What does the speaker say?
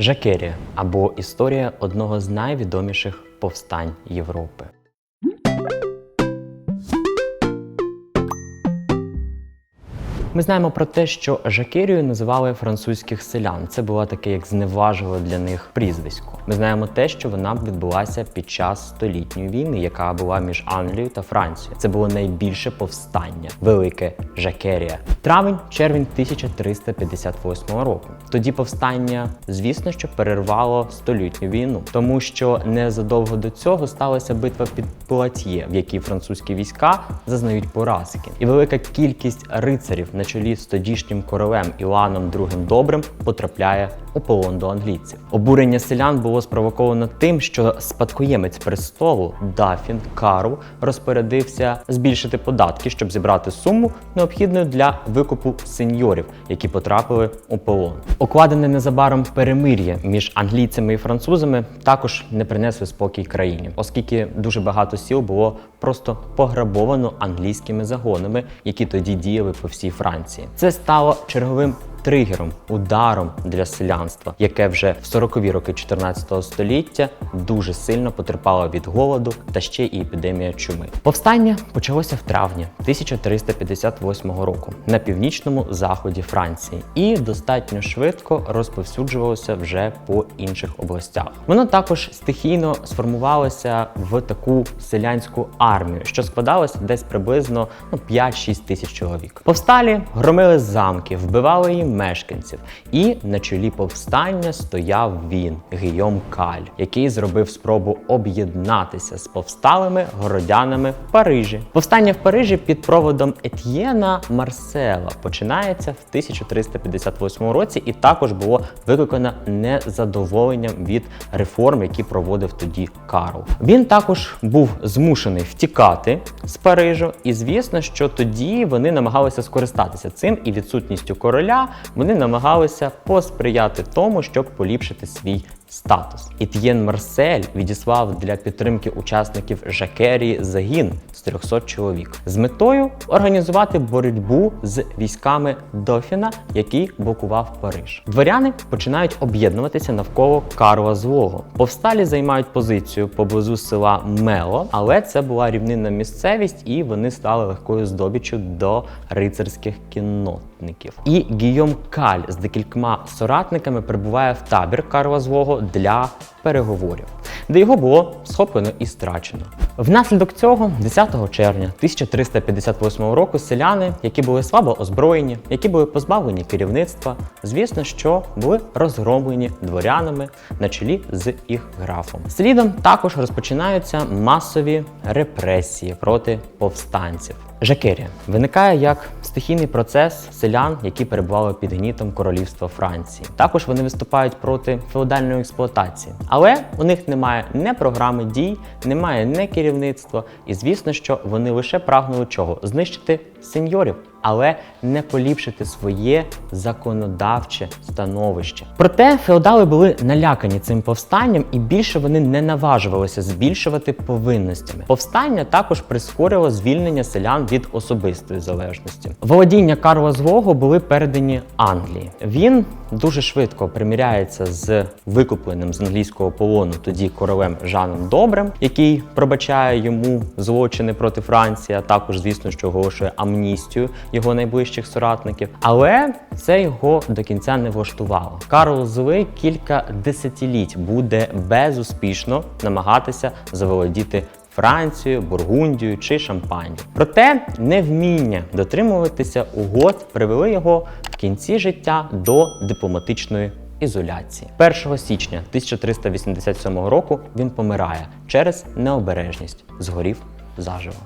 Жакерія або історія одного з найвідоміших повстань Європи. Ми знаємо про те, що Жакерію називали французьких селян. Це було таке, як зневажливе для них прізвисько. Ми знаємо те, що вона відбулася під час столітньої війни, яка була між Англією та Францією. Це було найбільше повстання, велике Жакерія. Травень, червень 1358 року. Тоді повстання, звісно, що перервало столітню війну, тому що незадовго до цього сталася битва під Пуатьє, в якій французькі війська зазнають поразки, і велика кількість рицарів на чолі з тодішнім королем Іоанном II Добрим потрапляє у полон до англійців. Обурення селян було спровоковано тим, що спадкоємець престолу Дафін Карл розпорядився збільшити податки, щоб зібрати суму, необхідну для викупу сеньорів, які потрапили у полон. Укладене незабаром перемир'я між англійцями і французами також не принесли спокій країні, оскільки дуже багато сіл було просто пограбовано англійськими загонами, які тоді діяли по всій Франції. Це стало черговим тригером, ударом для селянства, яке вже в 40-ві роки 14 століття дуже сильно потерпало від голоду та ще і епідемія чуми. Повстання почалося в травні 1358 року на північному заході Франції і достатньо швидко розповсюджувалося вже по інших областях. Воно також стихійно сформувалося в таку селянську армію, що складалося десь приблизно ну, 5-6 тисяч чоловік. Повсталі громили замки, вбивали їм мешканців. І на чолі повстання стояв він, Гийом Каль, який зробив спробу об'єднатися з повсталими городянами Парижі. Повстання в Парижі під проводом Етьєна Марсела починається в 1358 році, і також було викликано незадоволенням від реформ, які проводив тоді Карл. Він також був змушений втікати з Парижу, і звісно, що тоді вони намагалися скористатися цим і відсутністю короля вони намагалися посприяти тому, щоб поліпшити свій статус. Іт'єн Марсель відіслав для підтримки учасників Жакерії загін з 300 чоловік з метою організувати боротьбу з військами Дофіна, який блокував Париж. Дворяни починають об'єднуватися навколо Карла Злого. Повсталі займають позицію поблизу села Мело, але це була рівнинна місцевість, і вони стали легкою здобіччю до рицарських кіннотників. І Гійом Каль з декількома соратниками прибуває в табір Карла Злого для переговорів, де його було схоплено і страчено. Внаслідок цього, 10 червня 1358 року, селяни, які були слабо озброєні, які були позбавлені керівництва, звісно, що були розгромлені дворянами на чолі з їх графом. Слідом також розпочинаються масові репресії проти повстанців. Жакерія виникає як стихійний процес селян, які перебували під гнітом королівства Франції. Також вони виступають проти феодальної експлуатації, але у них немає не програми дій, немає не керівництва, і звісно, що вони лише прагнули чого? Знищити сеньорів, але не поліпшити своє законодавче становище. Проте феодали були налякані цим повстанням, і більше вони не наважувалися збільшувати повинностями. Повстання також прискорило звільнення селян від особистої залежності. Володіння Карла Злого були передані Англії. Він дуже швидко приміряється з викупленим з англійського полону тоді королем Жаном Добрим, який пробачає йому злочини проти Франції, а також, звісно, що оголошує амністію його найближчих соратників. Але це його до кінця не влаштувало. Карл Злий кілька десятиліть буде безуспішно намагатися заволодіти Францію, Бургундію чи Шампанію. Проте невміння дотримуватися угод привели його в кінці життя до дипломатичної ізоляції. 1 січня 1387 року він помирає через необережність, згорів заживо.